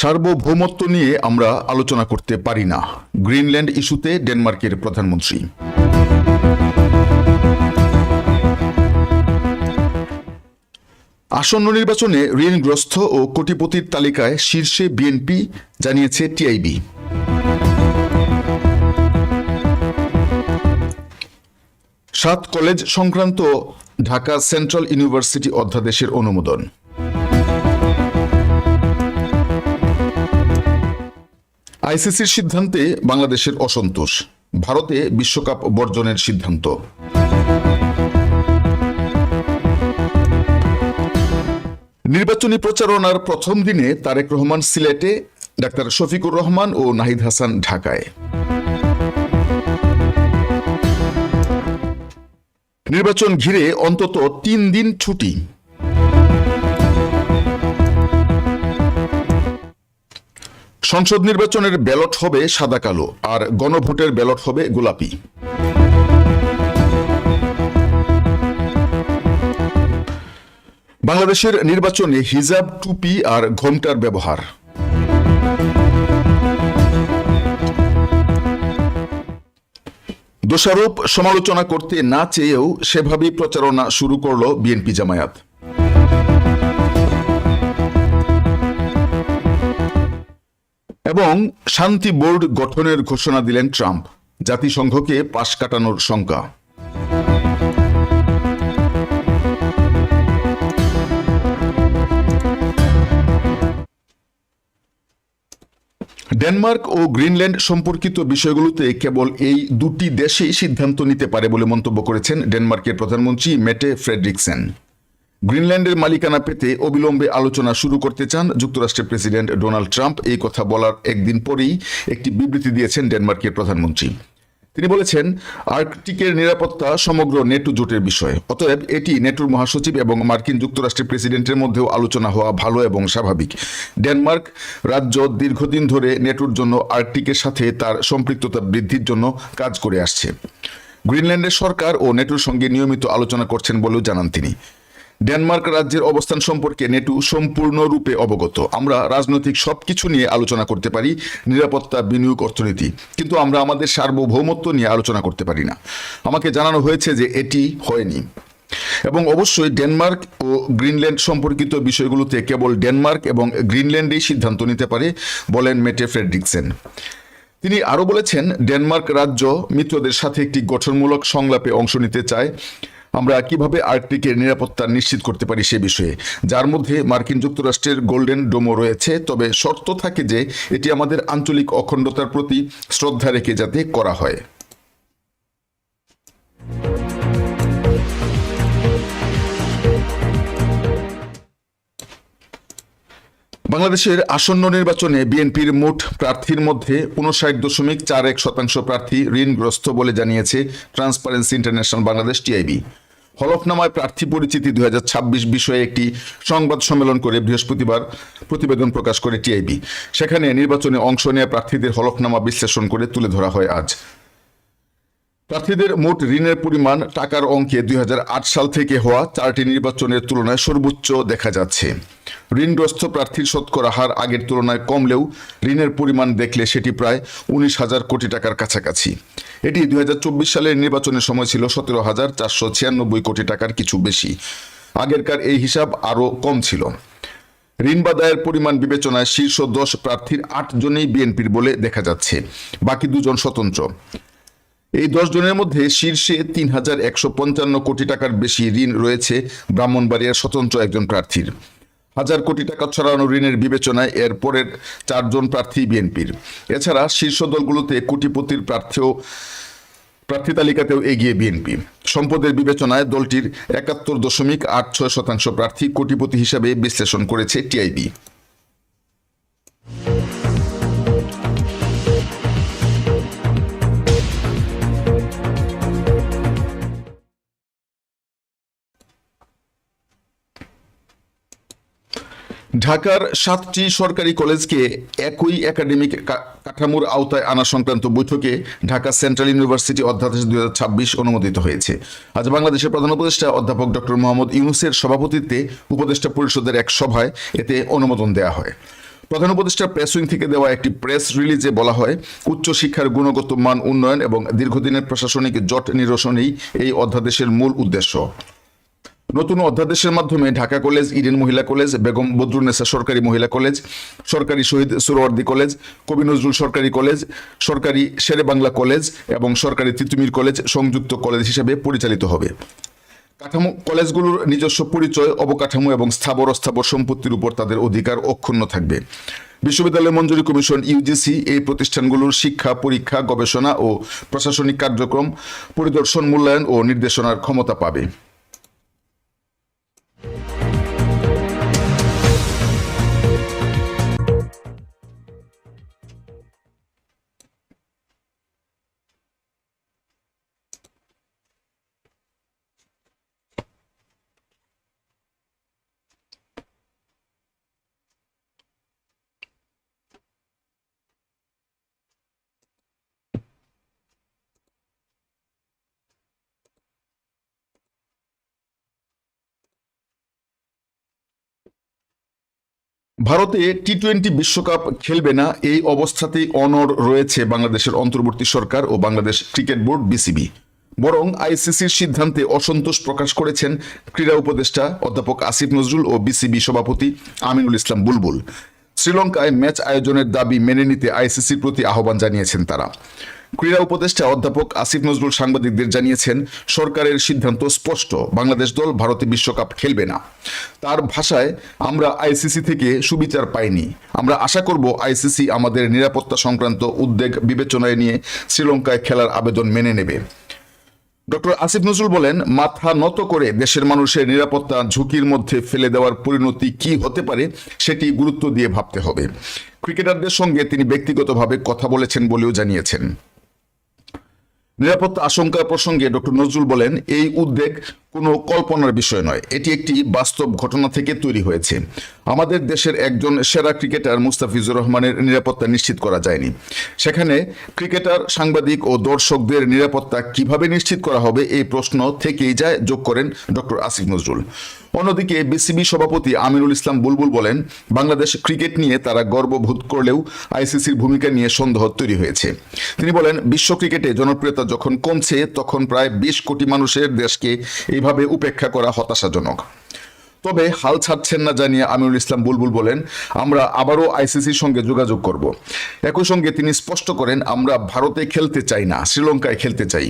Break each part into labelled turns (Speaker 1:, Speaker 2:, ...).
Speaker 1: সার্বভৌমত্ব নিয়ে আমরা আলোচনা করতে পারি না। গ্রিনল্যান্ড ইস্যুতে ডেনমার্কের প্রধানমন্ত্রী। আসন্ন নির্বাচনে ঋণগ্রস্ত ও কোটিপতির তালিকায় শীর্ষে বিএনপি, জানিয়েছে টিআইবি সাত কলেজ সংক্রান্ত ঢাকা সেন্ট্রাল ইউনিভার্সিটি অধ্যাদেশের অনুমোদন। আইসিসির সিদ্ধান্তে বাংলাদেশের অসন্তোষ, ভারতে বিশ্বকাপ বর্জনের সিদ্ধান্ত। নির্বাচনী প্রচারণার প্রথম দিনে তারেক রহমান সিলেটে, ডাক্তার শফিকুর রহমান ও নাহিদ হাসান ঢাকায়। নির্বাচন ঘিরে অন্তত তিন দিন ছুটি। সংসদ নির্বাচনের ব্যালট হবে সাদা কালো, আর গণভোটের ব্যালট হবে গোলাপি। বাংলাদেশের নির্বাচনে হিজাব, টুপি আর ঘোমটার ব্যবহার। দোষারোপ, সমালোচনা করতে না চেয়েও সেভাবেই প্রচারণা শুরু করল বিএনপি জামায়াত। এবং শান্তি বোর্ড গঠনের ঘোষণা দিলেন ট্রাম্প, জাতিসংঘকে পাশ কাটানোর শঙ্কা। ডেনমার্ক ও গ্রিনল্যান্ড সম্পর্কিত বিষয়গুলোতে কেবল এই দুটি দেশেই সিদ্ধান্ত নিতে পারে বলে মন্তব্য করেছেন ডেনমার্কের প্রধানমন্ত্রী মেটে ফ্রেডরিকসেন। গ্রিনল্যান্ডের মালিকানা পেতে অবিলম্বে আলোচনা শুরু করতে চান যুক্তরাষ্ট্রের প্রেসিডেন্ট ডোনাল্ড ট্রাম্প। এই কথা বলার একদিন পরেই একটি বিবৃতি দিয়েছেন ডেনমার্কের প্রধানমন্ত্রী। তিনি বলেছেন, আর্কটিকের নিরাপত্তা সমগ্র নেটো জোটের বিষয়। অতএব এটি নেটোর মহাসচিব এবং মার্কিন যুক্তরাষ্ট্রের প্রেসিডেন্টের মধ্যেও আলোচনা হওয়া ভালো এবং স্বাভাবিক। ডেনমার্ক রাজ্য দীর্ঘদিন ধরে নেটোর জন্য আর্কটিকের সাথে তার সম্পৃক্ততা বৃদ্ধির জন্য কাজ করে আসছে। গ্রিনল্যান্ডের সরকার ও নেটোর সঙ্গে নিয়মিত আলোচনা করছেন বলেও জানান তিনি। ডেনমার্ক রাজ্যের অবস্থান সম্পর্কে নেটু সম্পূর্ণরূপে অবগত। আমরা রাজনৈতিক সবকিছু নিয়ে আলোচনা করতে পারি, নিরাপত্তা, বিনিয়োগ, অর্থনীতি। কিন্তু আমরা আমাদের সার্বভৌমত্ব নিয়ে আলোচনা করতে পারি না। আমাকে জানানো হয়েছে যে এটি হয়নি। এবং অবশ্যই ডেনমার্ক ও গ্রিনল্যান্ড সম্পর্কিত বিষয়গুলোতে কেবল ডেনমার্ক এবং গ্রিনল্যান্ডেই সিদ্ধান্ত নিতে পারে বলেন মেটে ফ্রেডরিকসেন। তিনি আরও বলেছেন, ডেনমার্ক রাজ্য মিত্রদের সাথে একটি গঠনমূলক সংলাপে অংশ নিতে চায়। আমরা কীভাবে আর্কটিকের নিরাপত্তা নিশ্চিত করতে পারি সে বিষয়ে? যার মধ্যে মার্কিন যুক্তরাষ্ট্রের গোল্ডেন ডোমো রয়েছে, তবে শর্ত থাকে যে এটি আমাদের আঞ্চলিক অখণ্ডতার প্রতি শ্রদ্ধা রেখে যাতে করা হয়। বাংলাদেশের আসন্ন নির্বাচনে বিএনপির মোট প্রার্থীর মধ্যে উনষাট দশমিক চার এক শতাংশ প্রার্থী ঋণগ্রস্ত বলে জানিয়েছে ট্রান্সপারেন্সি ইন্টারন্যাশনাল বাংলাদেশ টিআইবি। হলফনামায় প্রার্থী পরিচিতি দুই বিষয়ে একটি সংবাদ সম্মেলন করে বৃহস্পতিবার প্রতিবেদন প্রকাশ করে টিআইবি। সেখানে নির্বাচনে অংশ নেওয়া প্রার্থীদের হলফনামা বিশ্লেষণ করে তুলে ধরা হয় আজ। প্রার্থীদের মোট ঋণের পরিমাণ টাকার অঙ্কে দুই হাজার আট সাল থেকে হওয়া চারটি নির্বাচনের তুলনায় সর্বোচ্চ দেখা যাচ্ছে। ঋণগ্রস্ত প্রার্থীর শতকরা হার আগের তুলনায় কমলেও ঋণের পরিমাণ দেখলে সেটি প্রায় উনিশ হাজার কোটি টাকার কাছাকাছি। এটি দু হাজার চব্বিশ সালের নির্বাচনের সময় ছিল সতেরো হাজার চারশো ছিয়ানব্বই কোটি টাকার কিছু বেশি। আগেরকার এই হিসাব আরও কম ছিল। ঋণ বা দায়ের পরিমাণ বিবেচনায় শীর্ষ দশ প্রার্থীর আট জনেই বিএনপির বলে দেখা যাচ্ছে। বাকি দুজন স্বতন্ত্র। এই দশ জনের মধ্যে শীর্ষে তিন হাজার একশো পঞ্চান্ন কোটি টাকার বেশি ঋণ রয়েছে ব্রাহ্মণবাড়িয়ার স্বতন্ত্র একজন প্রার্থীর। হাজার কোটি টাকা ছড়ানো ঋণের বিবেচনায় এর পরের চারজন প্রার্থী বিএনপির। এছাড়া শীর্ষ দলগুলোতে কোটিপতির প্রার্থীও প্রার্থী তালিকাতেও এগিয়ে বিএনপি। সম্পদের বিবেচনায় দলটির একাত্তর দশমিক আট ছয় শতাংশ প্রার্থী কোটিপতি হিসাবে বিশ্লেষণ করেছে টিআইবি। ঢাকার সাতটি সরকারি কলেজকে একই একাডেমিক কাঠামোর আওতায় আনা সংক্রান্ত বৈঠকে ঢাকা সেন্ট্রাল ইউনিভার্সিটি অধ্যাদেশ দুই হাজার ছাব্বিশ অনুমোদিত হয়েছে। আজ বাংলাদেশের প্রধান উপদেষ্টা অধ্যাপক ডক্টর মোহাম্মদ ইউনুসের সভাপতিত্বে উপদেষ্টা পরিষদের এক সভায় এতে অনুমোদন দেওয়া হয়। প্রধান উপদেষ্টা প্রেস উইং থেকে দেওয়া একটি প্রেস রিলিজে বলা হয়, উচ্চশিক্ষার গুণগত মান উন্নয়ন এবং দীর্ঘদিনের প্রশাসনিক জট নিরসনেই এই অধ্যাদেশের মূল উদ্দেশ্য। নতুন অধ্যাদেশের মাধ্যমে ঢাকা কলেজ, ইডেন মহিলা কলেজ, বেগম বদরুন্নেসা সরকারি মহিলা কলেজ, সরকারি শহীদ সুরওয়ার্দী কলেজ, কবি নজরুল সরকারি কলেজ, সরকারি শেরে বাংলা কলেজ এবং সরকারি তিতুমির কলেজ সংযুক্ত কলেজ হিসেবে পরিচালিত হবে। কাঠামো, কলেজগুলোর নিজস্ব পরিচয়, অবকাঠামো এবং স্থাবর অস্থাবর সম্পত্তির উপর তাদের অধিকার অক্ষুণ্ণ থাকবে। বিশ্ববিদ্যালয় মঞ্জুরি কমিশন ইউজিসি এই প্রতিষ্ঠানগুলোর শিক্ষা, পরীক্ষা, গবেষণা ও প্রশাসনিক কার্যক্রম, পরিদর্শন, মূল্যায়ন ও নির্দেশনার ক্ষমতা পাবে। ভারতে টি টোয়েন্টি বিশ্বকাপ খেলবে না, এই অবস্থাতেই অনর রয়েছে বাংলাদেশের অন্তর্বর্তী সরকার ও বাংলাদেশ ক্রিকেট বোর্ড বিসিবি বরং আইসিসির সিদ্ধান্তে অসন্তোষ প্রকাশ করেছেন ক্রীড়া উপদেষ্টা অধ্যাপক আসিফ নজরুল ও বিসিবি সভাপতি আমিনুল ইসলাম বুলবুল। শ্রীলঙ্কায় ম্যাচ আয়োজনের দাবি মেনে নিতে আইসিসির প্রতি আহ্বান জানিয়েছেন তারা। ক্রীড়া উপদেষ্টা অধ্যাপক আসিফ নজরুল সাংবাদিকদের জানিয়েছেন, সরকারের সিদ্ধান্ত স্পষ্ট, বাংলাদেশ দল ভারতে বিশ্বকাপ খেলবে না। তার ভাষায়, আমরা আইসিসি থেকে সুবিচার পাইনি। আমরা আশা করব আইসিসি আমাদের নিরাপত্তা সংক্রান্ত উদ্বেগ বিবেচনায় নিয়ে শ্রীলঙ্কায় খেলার আবেদন মেনে নেবে। ডক্টর আসিফ নজরুল বলেন, মাথা নত করে দেশের মানুষের নিরাপত্তা ঝুঁকির মধ্যে ফেলে দেওয়ার পরিণতি কি হতে পারে সেটি গুরুত্ব দিয়ে ভাবতে হবে। ক্রিকেটারদের সঙ্গে তিনি ব্যক্তিগতভাবে কথা বলেছেন বলেও জানিয়েছেন। নিরাপত্তা আশঙ্কা প্রসঙ্গে ডক্টর নজরুল বলেন এই উদ্বেগ কোনো কল্পনার বিষয় নয়। এটি একটি বাস্তব ঘটনা থেকে তৈরি হয়েছে। আমাদের দেশের একজন সেরা ক্রিকেটার মুস্তাফিজুর রহমানের নিরাপত্তা নিশ্চিত করা যায়নি। সেখানে ক্রিকেটার, সাংবাদিক ও দর্শকদের নিরাপত্তা কীভাবে নিশ্চিত করা হবে এই প্রশ্ন থেকেই যায়, যোগ করেন ডক্টর আসিফ নজরুল। অন্যদিকে বিসিবি সভাপতি আমিরুল ইসলাম বুলবুল বলেন, বাংলাদেশ ক্রিকেট নিয়ে তারা গর্ববোধ করলেও আইসিসির ভূমিকা নিয়ে সন্দেহ তৈরি হয়েছে। তিনি বলেন, বিশ্ব ক্রিকেটে জনপ্রিয়তা যখন কমছে, তখন প্রায় বিশ কোটি মানুষের দেশকে এইভাবে উপেক্ষা করা হতাশাজনক। তবে হাল ছাড়ছেন না জানিয়ে আমিরুল ইসলাম বুলবুল বলেন, আমরা আবারও আইসিসির সঙ্গে যোগাযোগ করব। একই সঙ্গে তিনি স্পষ্ট করেন, আমরা ভারতে খেলতে চাই না, শ্রীলঙ্কায় খেলতে চাই।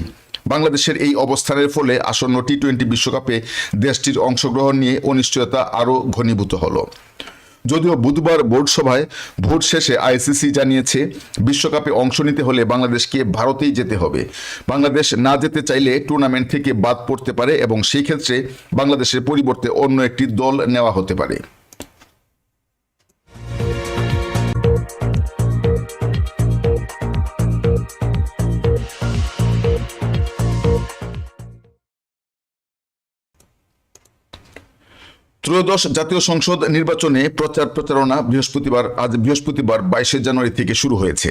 Speaker 1: বাংলাদেশের এই অবস্থানের ফলে আসন্ন টি টোয়েন্টি বিশ্বকাপে দেশটির অংশগ্রহণ নিয়ে অনিশ্চয়তা আরও ঘনীভূত হলো। যদিও বুধবার বোর্ড সভায় ভোট শেষে আইসিসি জানিয়েছে, বিশ্বকাপে অংশ নিতে হলে বাংলাদেশকে ভারতেই যেতে হবে। বাংলাদেশ না যেতে চাইলে টুর্নামেন্ট থেকে বাদ পড়তে পারে এবং সেই ক্ষেত্রে বাংলাদেশের পরিবর্তে অন্য একটি দল নেওয়া হতে পারে। ত্রয়োদশ জাতীয় সংসদ নির্বাচনে প্রচার প্রচারণা বৃহস্পতিবার, আজ বৃহস্পতিবার, বাইশে জানুয়ারি থেকে শুরু হয়েছে।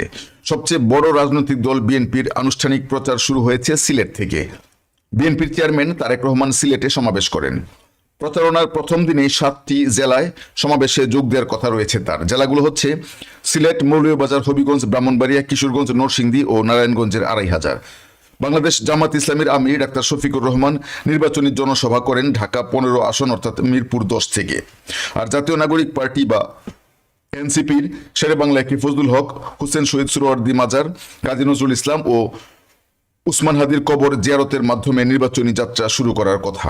Speaker 1: সবচেয়ে বড় রাজনৈতিক দল বিএনপির আনুষ্ঠানিক প্রচার শুরু হয়েছে সিলেট থেকে। বিএনপির চেয়ারম্যান তারেক রহমান সিলেটে সমাবেশ করেন। প্রচারণার প্রথম দিনেই সাতটি জেলায় সমাবেশে যোগ দেওয়ার কথা রয়েছে তার। জেলাগুলো হচ্ছে সিলেট, মৌলভীবাজার, হবিগঞ্জ, ব্রাহ্মণবাড়িয়া, কিশোরগঞ্জ, নরসিংদী ও নারায়ণগঞ্জের আড়াই হাজার। বাংলাদেশ জামাত ইসলামের আমির ডাক্তার শফিকুর রহমান নির্বাচনী জনসভা করেন ঢাকা পনেরো আসন, অর্থাৎ মিরপুর দশ থেকে। আর জাতীয় নাগরিক পার্টি বা এনসিপির শেরে বাংলা কি ফজলুল হক, হুসেন শহীদ সুরওয়ার্দি মাজার, কাজী নজরুল ইসলাম ও উসমান হাদির কবর জিয়ারতের মাধ্যমে নির্বাচনী যাত্রা শুরু করার কথা।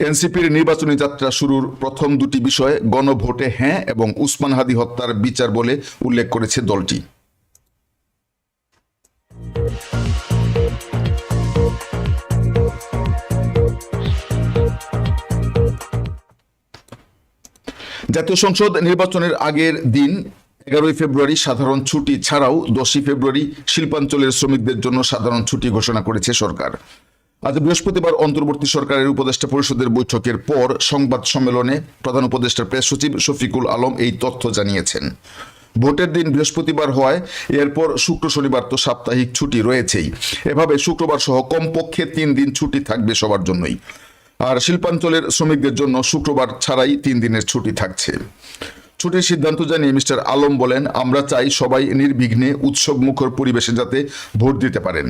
Speaker 1: এনসিপির নির্বাচনী যাত্রা শুরুর প্রথম দুটি বিষয় গণভোটে হ্যাঁ এবং উসমান হাদি হত্যার বিচার বলে উল্লেখ করেছে দলটি। জাতীয় সংসদ নির্বাচনের আগের দিন এগারোই ফেব্রুয়ারি সাধারণ ছুটি ছাড়াও দশই ফেব্রুয়ারি শিল্পাঞ্চলের শ্রমিকদের জন্য সাধারণ ছুটি ঘোষণা করেছে সরকার। আজ বৃহস্পতিবার অন্তর্বর্তী সরকারের উপদেষ্টা পরিষদের বৈঠকের পর সংবাদ সম্মেলনে প্রধান উপদেষ্টার প্রেস সচিব শফিকুল আলম এই তথ্য জানিয়েছেন। ভোটের দিন বৃহস্পতিবার হওয়ায় এরপর শুক্র শনিবার তো সাপ্তাহিক ছুটি রয়েছেই। এভাবে শুক্রবার সহ কমপক্ষে তিন দিন ছুটি থাকবে সবার জন্যই। আর শিল্পাঞ্চলের শ্রমিকদের জন্য শুক্রবার ছাড়াই তিন দিনের ছুটি থাকছে। ছুটির সিদ্ধান্ত জানিয়ে মিস্টার আলম বলেন, আমরা চাই সবাই নির্বিঘ্নে উৎসব মুখর পরিবেশে যাতে ভোট দিতে পারেন।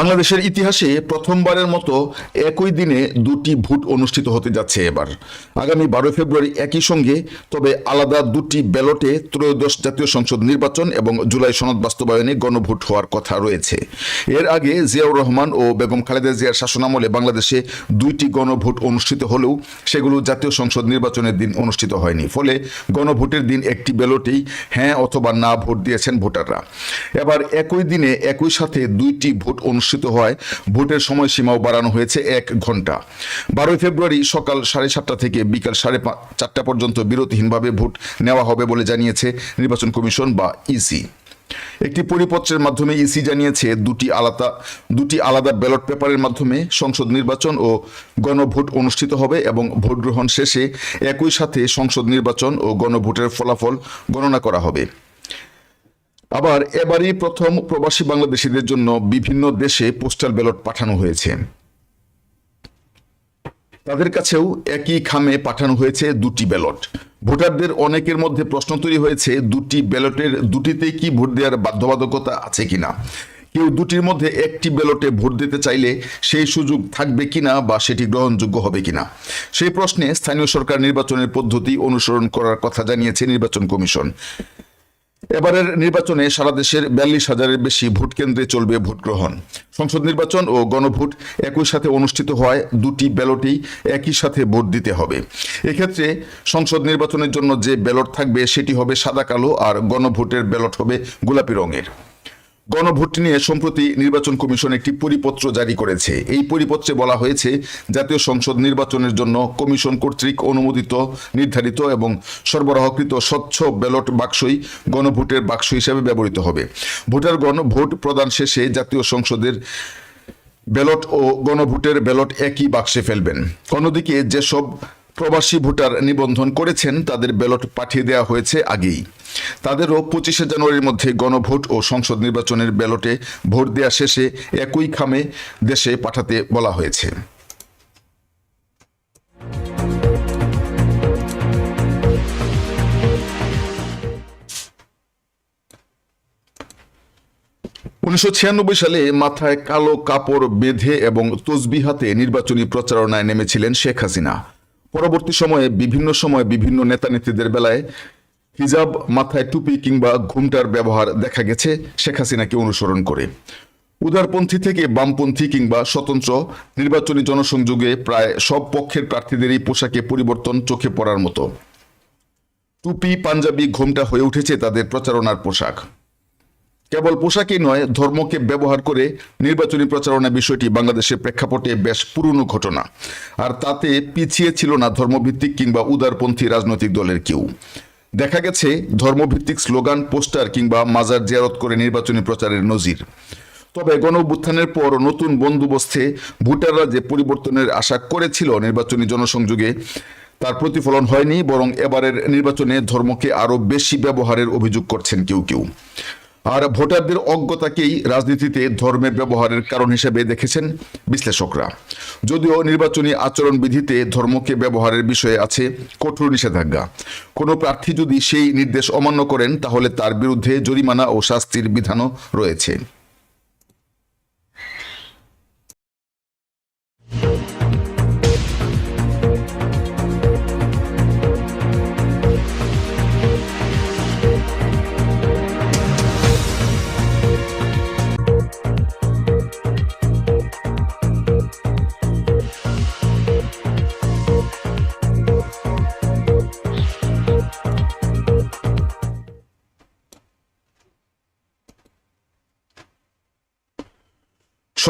Speaker 1: বাংলাদেশের ইতিহাসে প্রথমবারের মতো একই দিনে দুটি ভোট অনুষ্ঠিত হতে যাচ্ছে এবার। আগামী বারোই ফেব্রুয়ারি একই সঙ্গে, তবে আলাদা দুটি ব্যালটে ত্রয়োদশ জাতীয় সংসদ নির্বাচন এবং জুলাই সনদ বাস্তবায়নে গণভোট হওয়ার কথা রয়েছে। এর আগে জিয়াউর রহমান ও বেগম খালেদা জিয়ার শাসনামলে বাংলাদেশে দুইটি গণভোট অনুষ্ঠিত হলেও সেগুলো জাতীয় সংসদ নির্বাচনের দিন অনুষ্ঠিত হয়নি। ফলে গণভোটের দিন একটি ব্যালটেই হ্যাঁ অথবা না ভোট দিয়েছেন ভোটাররা। এবার একই দিনে একই সাথে দুইটি ভোট অনুষ্ঠিত হয়। ভোটের সময়সীমাও বাড়ানো হয়েছে এক ঘণ্টা। বারোই ফেব্রুয়ারি সকাল সাড়ে সাতটা থেকে বিকাল সাড়ে চারটা পর্যন্ত বিরতিহীনভাবে ভোট নেওয়া হবে বলে জানিয়েছে নির্বাচন কমিশন বা ইসি। একটি পরিপত্রের মাধ্যমে ইসি জানিয়েছে দুটি আলাদা দুটি আলাদা ব্যালট পেপারের মাধ্যমে সংসদ নির্বাচন ও গণভোট অনুষ্ঠিত হবে এবং ভোট গ্রহণ শেষে একই সাথে সংসদ নির্বাচন ও গণভোটের ফলাফল গণনা করা হবে। আবার এবারই প্রথম প্রবাসী বাংলাদেশিদের জন্য বিভিন্ন দেশে পোস্টাল ব্যালট পাঠানো হয়েছে। তাদের কাছেও একই খামে পাঠানো হয়েছে দুটি ব্যালট। ভোটারদের অনেকের মধ্যে প্রশ্ন তৈরি হয়েছে, দুটি ব্যালটের দুটিতে কি ভোট দেওয়ার বাধ্যবাধকতা আছে কিনা? কেউ দুটির মধ্যে একটি ব্যালটে ভোট দিতে চাইলে সেই সুযোগ থাকবে কিনা বা সেটি গ্রহণযোগ্য হবে কিনা? সেই প্রশ্নে স্থানীয় সরকার নির্বাচনের পদ্ধতি অনুসরণ করার কথা জানিয়েছে নির্বাচন কমিশন। এবারের নির্বাচনে সারা দেশের বিয়াল্লিশ হাজারের বেশি ভোট কেন্দ্রে চলবে ভোট গ্রহণ। সংসদ নির্বাচন ও গণভোট একই সাথে অনুষ্ঠিত হওয়ায় দুটি ব্যালটেই একই সাথে ভোট দিতে হবে। এক্ষেত্রে সংসদ নির্বাচনের জন্য যে ব্যালট থাকবে সেটি হবে সাদা, কালো আর গণভোটের ব্যালট হবে গোলাপি রঙের। গণভোট নিয়ে সম্প্রতি নির্বাচন কমিশন একটি পরিপত্র জারি করেছে। এই পরিপত্রে বলা হয়েছে, জাতীয় সংসদ নির্বাচনের জন্য কমিশন কর্তৃক অনুমোদিত, নির্ধারিত এবং সরবরাহকৃত স্বচ্ছ ব্যালট বাক্সই গণভোটের বাক্স হিসেবে ব্যবহৃত হবে। ভোটারগণ ভোট প্রদান শেষে জাতীয় সংসদের ব্যালট ও গণভোটের ব্যালট একই বাক্সে ফেলবেন। অন্যদিকে যেসব প্রবাসী ভোটার নিবন্ধন করেছেন, তাদের ব্যালট পাঠিয়ে দেওয়া হয়েছে আগেই। তাদেরও পঁচিশে জানুয়ারির মধ্যে গণভোট ও সংসদ নির্বাচনের ব্যালটে ভোট দেওয়া শেষে একই খামে দেশে পাঠাতে বলা হয়েছে। উনিশশো ছিয়ানব্বই সালে মাথায় কালো কাপড় বেঁধে এবং তসবি হাতে নির্বাচনী প্রচারণায় নেমেছিলেন শেখ হাসিনা। পরবর্তী সময়ে বিভিন্ন সময় বিভিন্ন নেতানেত্রীদের বেলায় হিজাব মাথায় টুপি কিংবা ঘুমটার ব্যবহার দেখা গেছে, শেখ হাসিনাকে অনুসরণ করে। উদারপন্থী থেকে বামপন্থী কিংবা স্বতন্ত্র নির্বাচনী জনসংযোগে প্রায় সব পক্ষের প্রার্থীদেরই পোশাকে পরিবর্তন চোখে পড়ার মতো। টুপি, পাঞ্জাবি, ঘোমটা হয়ে উঠেছে তাদের প্রচারণার পোশাক। কেবল পোশাকই নয়, ধর্মকে ব্যবহার করে নির্বাচনী প্রচারণা বিষয়টি বাংলাদেশের প্রেক্ষাপটে বেশ পুরনো ঘটনা। আর তাতে পিছিয়ে ছিল না ধর্মভিত্তিক কিংবা উদারপন্থী রাজনৈতিক দলের কেউ। দেখা গেছে, ধর্মভিত্তিক স্লোগান, পোস্টার কিংবা মাজার জিয়ারত করে নির্বাচনী প্রচারের নজির। তবে গণ পর নতুন বন্দোবস্তে ভোটাররা যে পরিবর্তনের আশা করেছিল নির্বাচনী জনসংযোগে, তার প্রতিফলন হয়নি, বরং এবারের নির্বাচনে ধর্মকে আরও বেশি ব্যবহারের অভিযোগ করছেন কেউ কেউ। আর ভোটারদের অজ্ঞতাকেই রাজনীতিতে ধর্মের ব্যবহারের কারণ হিসেবে দেখেছেন বিশ্লেষকরা। যদিও নির্বাচনী আচরণবিধিতে ধর্মকে ব্যবহারের বিষয়ে আছে কঠোর নিষেধাজ্ঞা। কোনো প্রার্থী যদি সেই নির্দেশ অমান্য করেন, তাহলে তার বিরুদ্ধে জরিমানা ও শাস্তির বিধানও রয়েছে।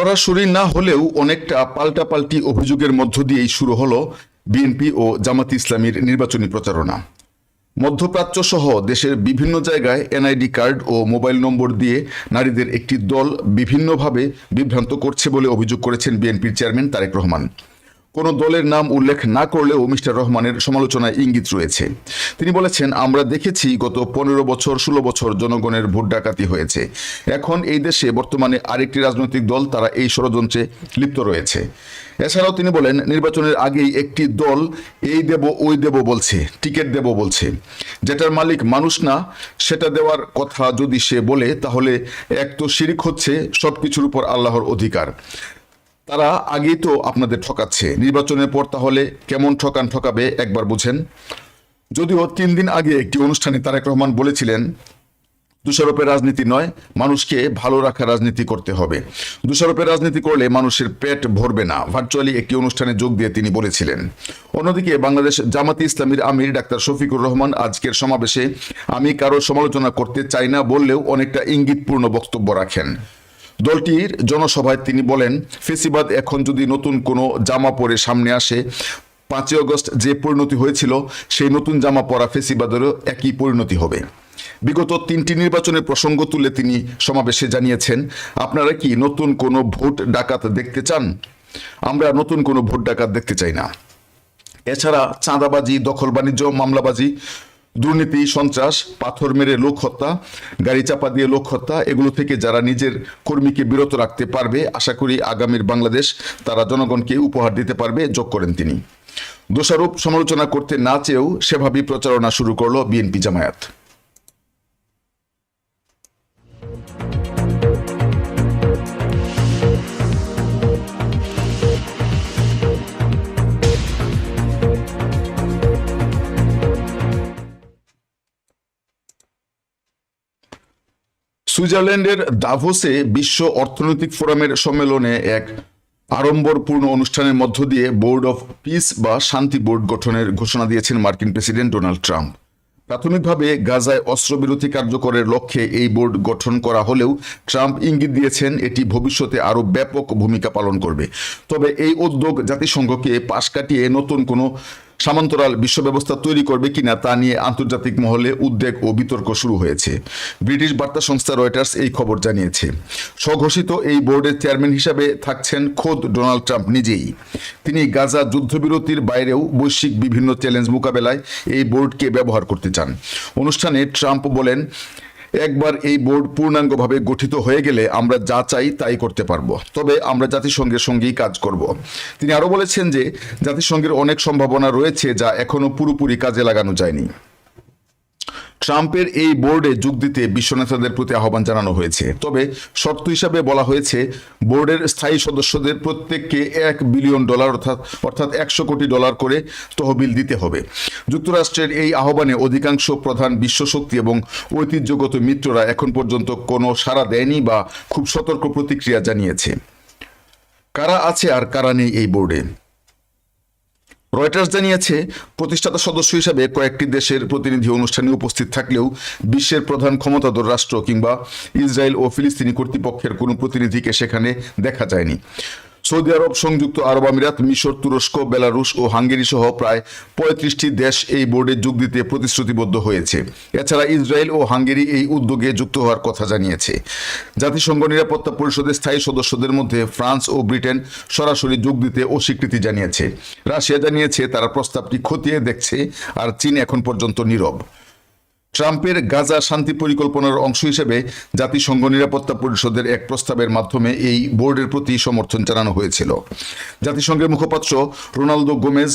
Speaker 1: সরাসরি না হলেও অনেকটা পাল্টাপাল্টি অভিযোগের মধ্য দিয়েই শুরু হলো বিএনপি ও জামাত ইসলামীর নির্বাচনী প্রচারণা। মধ্যপ্রাচ্য সহ দেশের বিভিন্ন জায়গায় এনআইডি কার্ড ও মোবাইল নম্বর দিয়ে নারীদের একটি দল বিভিন্নভাবে বিভ্রান্ত করছে বলে অভিযোগ করেছেন বিএনপির চেয়ারম্যান তারেক রহমান। কোনো দলের নাম উল্লেখ না করলেও মিস্টার রহমানের সমালোচনায় ইঙ্গিত রয়েছে। তিনি বলেছেন, আমরা দেখেছি গত পনেরো বছর, ষোলো বছর জনগণের ভোট ডাকাতি হয়েছে। এখন এই দেশে বর্তমানে আরেকটি রাজনৈতিক দল, তারা এই ষড়যন্ত্রে লিপ্ত রয়েছে। এছাড়াও তিনি বলেন, নির্বাচনের আগেই একটি দল এই দেব, ওই দেব বলছে, টিকিট দেব বলছে। যেটার মালিক মানুষ না, সেটা দেওয়ার কথা যদি সে বলে, তাহলে এক তো শিরিক হচ্ছে সব কিছুর উপর আল্লাহর অধিকার। তারা আগেই তো আপনাদের ঠকাচ্ছে। নির্বাচনের পর তাহলে কেমন ঠকান ঠকাবে একবার বুঝেন। যদিও তিন দিন আগে একটি অনুষ্ঠানে তারেক রহমান বলেছিলেন, দোষারোপের রাজনীতি নয়, মানুষকে ভালো রাখার রাজনীতি করতে হবে। দোষারোপের রাজনীতি করলে মানুষের পেট ভরবে না। ভার্চুয়ালি একটি অনুষ্ঠানে যোগ দিয়ে তিনি বলেছিলেন, অন্যদিকে বাংলাদেশ জামাতি ইসলামীর আমির ডাক্তার শফিকুর রহমান আজকের সমাবেশে আমি কারও সমালোচনা করতে চাই না বললেও অনেকটা ইঙ্গিতপূর্ণ বক্তব্য রাখেন। দলটির জনসভায় তিনি বলেন, ফেসিবাদ এখন যদি নতুন কোনো জামা পরে সামনে আসে, পাঁচই অগস্ট যে পরিণতি হয়েছিল, সেই নতুন জামা পরা ফেসিবাদেরও একই পরিণতি হবে। বিগত তিনটি নির্বাচনের প্রসঙ্গ তুলে তিনি সমাবেশে জানিয়েছেন, আপনারা কি নতুন কোনো ভোট ডাকাত দেখতে চান? আমরা নতুন কোনো ভোট ডাকাত দেখতে চাই না। এছাড়া চাঁদাবাজি দখল বাণিজ্য মামলাবাজি দুর্নীতি, সন্ত্রাস, পাথর মেরে লোক হত্যা, গাড়ি চাপা দিয়ে লোক হত্যা, এগুলো থেকে যারা নিজের কর্মীকে বিরত রাখতে পারবে, আশা করি আগামীর বাংলাদেশ তারা জনগণকে উপহার দিতে পারবে, যোগ করেন তিনি। দোষারোপ সমালোচনা করতে না চেয়েও সেভাবেই প্রচারণা শুরু করল বিএনপি জামায়াত। সুইজারল্যান্ডের দাভোসে বিশ্ব অর্থনৈতিক ফোরামের সম্মেলনে এক আড়ম্বরপূর্ণ অনুষ্ঠানের মধ্য দিয়ে বোর্ড অফ পিস বা শান্তি বোর্ড গঠনের ঘোষণা দিয়েছেন মার্কিন প্রেসিডেন্ট ডোনাল্ড ট্রাম্প। প্রাথমিকভাবে গাজায় অস্ত্রবিরতি কার্যকরের লক্ষ্যে এই বোর্ড গঠন করা হলেও ট্রাম্প ইঙ্গিত দিয়েছেন এটি ভবিষ্যতে আরও ব্যাপক ভূমিকা পালন করবে। তবে এই উদ্যোগ জাতিসংঘকে পাশ কাটিয়ে নতুন কোনো সমান্তরাল বিশ্ব ব্যবস্থা তৈরি করবে কিনা তা নিয়ে আন্তর্জাতিক মহলে উদ্বেগ ও বিতর্ক শুরু হয়েছে। ব্রিটিশ বার্তা সংস্থা রয়টার্স এই খবর জানিয়েছে। স্বঘোষিত এই বোর্ডের চেয়ারম্যান হিসাবে থাকছেন খোদ ডোনাল্ড ট্রাম্প নিজেই। তিনি গাজা যুদ্ধবিরতির বাইরেও বৈশ্বিক বিভিন্ন চ্যালেঞ্জ মোকাবেলায় এই বোর্ডকে ব্যবহার করতে চান। অনুষ্ঠানে ট্রাম্প বলেন একবার এই বোর্ড পূর্ণাঙ্গভাবে গঠিত হয়ে গেলে আমরা যা চাই তাই করতে পারব। তবে আমরা জাতিসংঘের সঙ্গেই কাজ করব। তিনি আরও বলেছেন যে, জাতিসংঘের অনেক সম্ভাবনা রয়েছে যা এখনও পুরোপুরি কাজে লাগানো যায়নি। ট্রাম্পের এই বোর্ডে যোগ দিতে বিশ্ব নেতাদের প্রতি আহ্বান জানানো হয়েছে। তবে শর্ত হিসাবে বলা হয়েছে, বোর্ডের স্থায়ী সদস্যদের প্রত্যেককে এক বিলিয়ন ডলার অর্থাৎ অর্থাৎ একশো কোটি ডলার করে তহবিল দিতে হবে। যুক্তরাষ্ট্রের এই আহ্বানে অধিকাংশ প্রধান বিশ্বশক্তি এবং ঐতিহ্যগত মিত্ররা এখন পর্যন্ত কোনো সাড়া দেয়নি বা খুব সতর্ক প্রতিক্রিয়া জানিয়েছে। কারা আছে আর কারা নেই এই বোর্ডে? রয়টার্স জানিয়েছে, প্রতিষ্ঠাতা সদস্য হিসাবে কয়েকটি দেশের প্রতিনিধি অনুষ্ঠানে উপস্থিত থাকলেও বিশ্বের প্রধান ক্ষমতাধর রাষ্ট্র কিংবা ইসরায়েল ও ফিলিস্তিনি কর্তৃপক্ষের কোনো প্রতিনিধিকে সেখানে দেখা যায়নি। সৌদি আরব সংযুক্ত আরব আমিরাত, মিশর, তুরস্ক, বেলারুশ ও হাঙ্গেরি সহ প্রায় পঁয়ত্রিশটি দেশ এই বোর্ডে যোগ দিতে প্রতিশ্রুতিবদ্ধ হয়েছে। এছাড়া ইসরায়েল ও হাঙ্গেরি এই উদ্যোগে যুক্ত হওয়ার কথা জানিয়েছে। জাতিসংঘ নিরাপত্তা পরিষদের স্থায়ী সদস্যদের মধ্যে ফ্রান্স ও ব্রিটেন সরাসরি যোগ দিতে অস্বীকৃতি জানিয়েছে। রাশিয়া জানিয়েছে তারা প্রস্তাবটি খতিয়ে দেখছে আর চীন এখন পর্যন্ত নীরব। ট্রাম্পের গাজা শান্তি পরিকল্পনার অংশ হিসেবে জাতিসংঘ নিরাপত্তা পরিষদের এক প্রস্তাবের মাধ্যমে এই বোর্ডের প্রতি সমর্থন জানানো হয়েছিল। জাতিসংঘের মুখপাত্র রোনালদো গোমেজ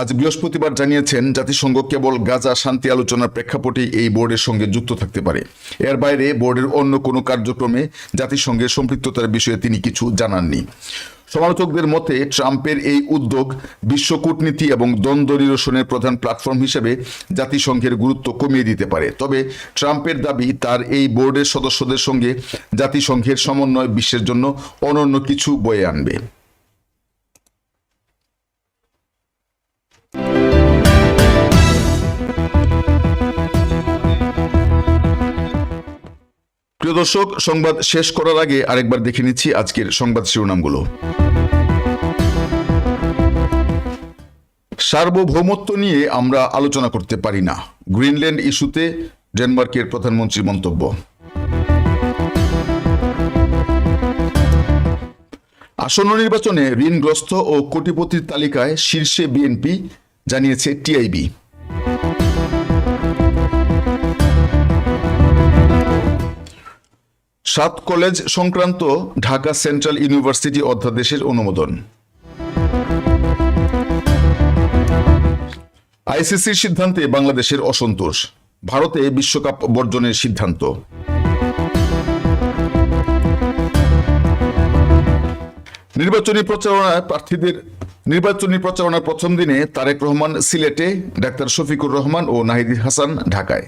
Speaker 1: আজ বৃহস্পতিবার জানিয়েছেন, জাতিসংঘ কেবল গাজা শান্তি আলোচনার প্রেক্ষাপটে এই বোর্ডের সঙ্গে যুক্ত থাকতে পারে। এর বাইরে বোর্ডের অন্য কোনো কার্যক্রমে জাতিসংঘের সম্পৃক্ততার বিষয়ে তিনি কিছু জানাননি। সমালোচকদের মতে, ট্রাম্পের এই উদ্যোগ বিশ্ব কূটনীতি এবং দ্বন্দ্ব নিরসনের প্রধান প্ল্যাটফর্ম হিসেবে জাতিসংঘের গুরুত্ব কমিয়ে দিতে পারে। তবে ট্রাম্পের দাবি, তার এই বোর্ডের সদস্যদের সঙ্গে জাতিসংঘের সমন্বয় বিশ্বের জন্য অনন্য কিছু বয়ে আনবে। প্রিয় দর্শক, সংবাদ শেষ করার আগে আরেকবার দেখে নিচ্ছি আজকের সংবাদ শিরোনামগুলো। সার্বভৌমত্ব নিয়ে আমরা আলোচনা করতে পারি না। গ্রিনল্যান্ড ইস্যুতে ডেনমার্কের প্রধানমন্ত্রীর মন্তব্য। আসন্ন নির্বাচনে ঋণগ্রস্ত ও কোটিপতির তালিকায় শীর্ষে বিএনপি, জানিয়েছে টিআইবি। সাত কলেজ সংক্রান্ত ঢাকা সেন্ট্রাল ইউনিভার্সিটি অধ্যাদেশের অনুমোদন। আইসিসির সিদ্ধান্তে বাংলাদেশের অসন্তোষ। ভারতে বিশ্বকাপ বর্জনের সিদ্ধান্ত। নির্বাচনী প্রচারণায় প্রার্থীদের নির্বাচনী প্রচারণার প্রথম দিনে তারেক রহমান সিলেটে ডাক্তার শফিকুর রহমান ও নাহিদ হাসান ঢাকায়।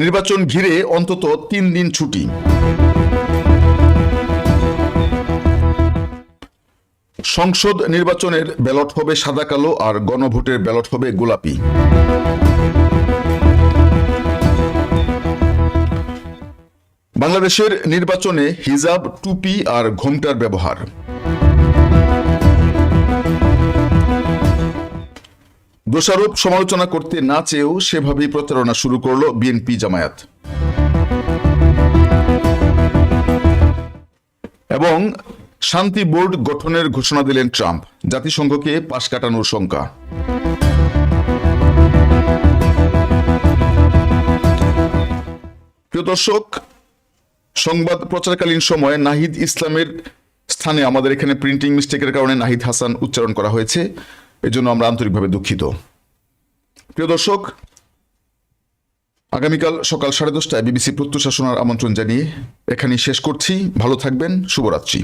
Speaker 1: নির্বাচন ঘিরে অন্তত তিন দিন ছুটি। সংসদ নির্বাচনের ব্যালট হবে সাদা কালো আর গণভোটের ব্যালট হবে গোলাপি। বাংলাদেশের নির্বাচনে হিজাব, টুপি আর ঘোমটার ব্যবহার। দোষারোপ সমালোচনা করতে না চেয়েও সেভাবেই প্রচারণা শুরু করল বিএনপি জামায়াত। এবং শান্তি বোর্ড গঠনের ঘোষণা দিলেন ট্রাম্প, জাতিসংঘকে পাশ কাটানোর শঙ্কা। প্রিয় দর্শক, সংবাদ প্রচারকালীন সময়ে নাহিদ ইসলামের স্থানে আমাদের এখানে প্রিন্টিং মিস্টেকের কারণে নাহিদ হাসান উচ্চারণ করা হয়েছে। এজন্য আমরা আন্তরিকভাবে দুঃখিত। প্রিয় দর্শক, আগামীকাল সকাল সাড়ে দশটায় বিবিসি প্রত্যুষা শোনার আমন্ত্রণ জানিয়ে এখানেই শেষ করছি। ভালো থাকবেন, শুভরাত্রি।